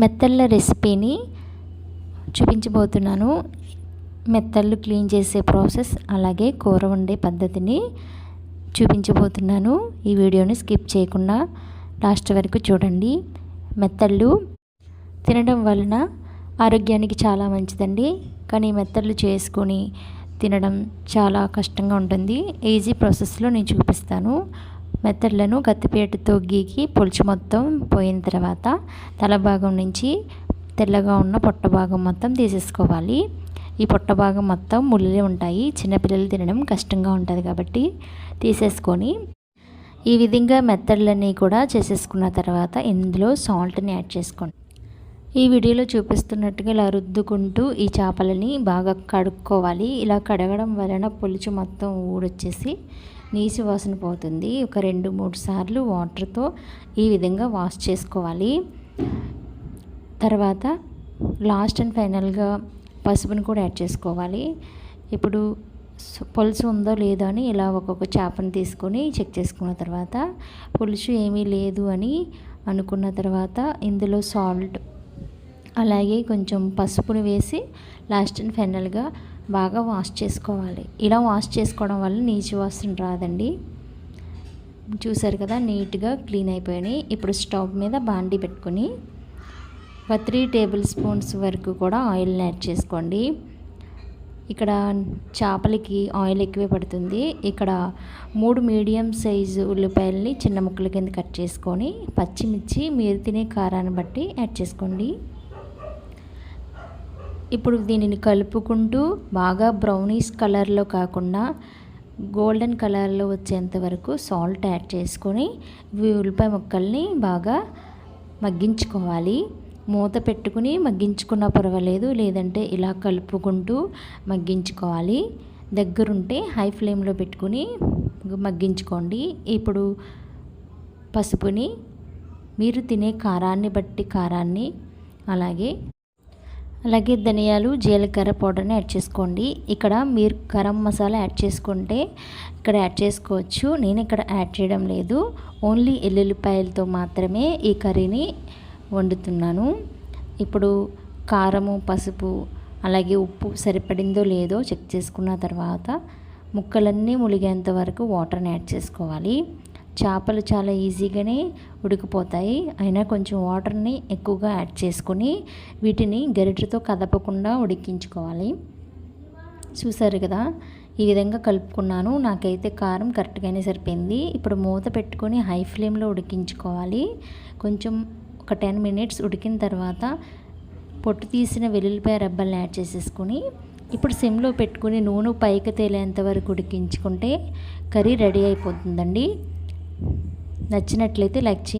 మెత్తళ్ళ రెసిపీని చూపించబోతున్నాను. మెత్తళ్ళు క్లీన్ చేసే ప్రాసెస్ అలాగే కూర వండే పద్ధతిని చూపించబోతున్నాను. ఈ వీడియోని స్కిప్ చేయకుండా లాస్ట్ వరకు చూడండి. మెత్తళ్ళు తినడం వలన ఆరోగ్యానికి చాలా మంచిదండి. కానీ మెత్తళ్ళు చేసుకొని తినడం చాలా కష్టంగా ఉంటుంది. ఈజీ ప్రాసెస్లో నేను చూపిస్తాను. మెత్తడ్లను కత్తిపేటతో గీకి పొలుచు మొత్తం పోయిన తర్వాత తల భాగం నుంచి తెల్లగా ఉన్న పొట్ట భాగం మొత్తం తీసేసుకోవాలి. ఈ పొట్ట భాగం మొత్తం ముళ్ళే ఉంటాయి. చిన్నపిల్లలు తినడం కష్టంగా ఉంటుంది కాబట్టి తీసేసుకొని ఈ విధంగా మెత్తడ్లన్నీ కూడా చేసేసుకున్న తర్వాత ఇందులో సాల్ట్ని యాడ్ చేసుకోండి. ఈ వీడియోలో చూపిస్తున్నట్టుగా ఇలా రుద్దుకుంటూ ఈ చేపలని బాగా కడుక్కోవాలి. ఇలా కడగడం వలన పులుచు మొత్తం ఊడొచ్చేసి నీసి వాసన పోతుంది. ఒక రెండు మూడు సార్లు వాటర్తో ఈ విధంగా వాష్ చేసుకోవాలి. తర్వాత లాస్ట్ అండ్ ఫైనల్గా పసుపుని కూడా యాడ్ చేసుకోవాలి. ఇప్పుడు పులుసు ఉందో లేదో అని ఇలా ఒక్కొక్క చేపను తీసుకొని చెక్ చేసుకున్న తర్వాత పులుసు ఏమీ లేదు అని అనుకున్న తర్వాత ఇందులో సాల్ట్ అలాగే కొంచెం పసుపును వేసి లాస్ట్ అండ్ ఫైనల్గా బాగా వాష్ చేసుకోవాలి. ఇలా వాష్ చేసుకోవడం వల్ల నీచు వాసన రాదండి. చూసారు కదా నీట్గా క్లీన్ అయిపోయినాయి. ఇప్పుడు స్టవ్ మీద బాండి పెట్టుకొని ఒక త్రీ టేబుల్ స్పూన్స్ వరకు కూడా ఆయిల్ని యాడ్ చేసుకోండి. ఇక్కడ చేపలకి ఆయిల్ ఎక్కువే పడుతుంది. ఇక్కడ మూడు మీడియం సైజు ఉల్లిపాయలని చిన్న ముక్కల కింద కట్ చేసుకొని పచ్చిమిర్చి మీరు తినే కారాన్ని బట్టి యాడ్ చేసుకోండి. ఇప్పుడు దీనిని కలుపుకుంటూ బాగా బ్రౌనీస్ కలర్లో కాకుండా గోల్డెన్ కలర్లో వచ్చేంత వరకు సాల్ట్ యాడ్ చేసుకొని ఉల్లిపాయ ముక్కల్ని బాగా మగ్గించుకోవాలి. మూత పెట్టుకుని మగ్గించుకున్నా పర్వాలేదు లేదంటే ఇలా కలుపుకుంటూ మగ్గించుకోవాలి. దగ్గరుంటే హై ఫ్లేమ్లో పెట్టుకుని మగ్గించుకోండి. ఇప్పుడు పసుపుని మీరు తినే కారాన్ని బట్టి కారాన్ని అలాగే అలాగే ధనియాలు జీలకర్ర పౌడర్ని యాడ్ చేసుకోండి. ఇక్కడ మీరు గరం మసాలా యాడ్ చేసుకుంటే ఇక్కడ యాడ్ చేసుకోవచ్చు. నేను ఇక్కడ యాడ్ చేయడం లేదు. ఓన్లీ ఎల్లుల్లిపాయలతో మాత్రమే ఈ కర్రీని వండుతున్నాను. ఇప్పుడు కారము పసుపు అలాగే ఉప్పు సరిపడిందో లేదో చెక్ చేసుకున్న తర్వాత ముక్కలన్నీ ములిగేంత వరకు వాటర్ని యాడ్ చేసుకోవాలి. చేపలు చాలా ఈజీగానే ఉడికిపోతాయి. అయినా కొంచెం వాటర్ని ఎక్కువగా యాడ్ చేసుకొని వీటిని గరిటెతో కదపకుండా ఉడికించుకోవాలి. చూసారు కదా ఈ విధంగా కలుపుకున్నాను. నాకైతే కారం కరెక్ట్గానే సరిపోయింది. ఇప్పుడు మూత పెట్టుకొని హై ఫ్లేమ్లో ఉడికించుకోవాలి. కొంచెం ఒక టెన్ మినిట్స్ ఉడికిన తర్వాత పొట్టు తీసిన వెల్లుల్లిపాయ రబ్బల్ని యాడ్ చేసేసుకొని ఇప్పుడు సిమ్లో పెట్టుకుని నూనె పైకి తేలేంత వరకు ఉడికించుకుంటే కర్రీ రెడీ అయిపోతుందండి. నచ్చినట్లయితే లైక్ చేయండి.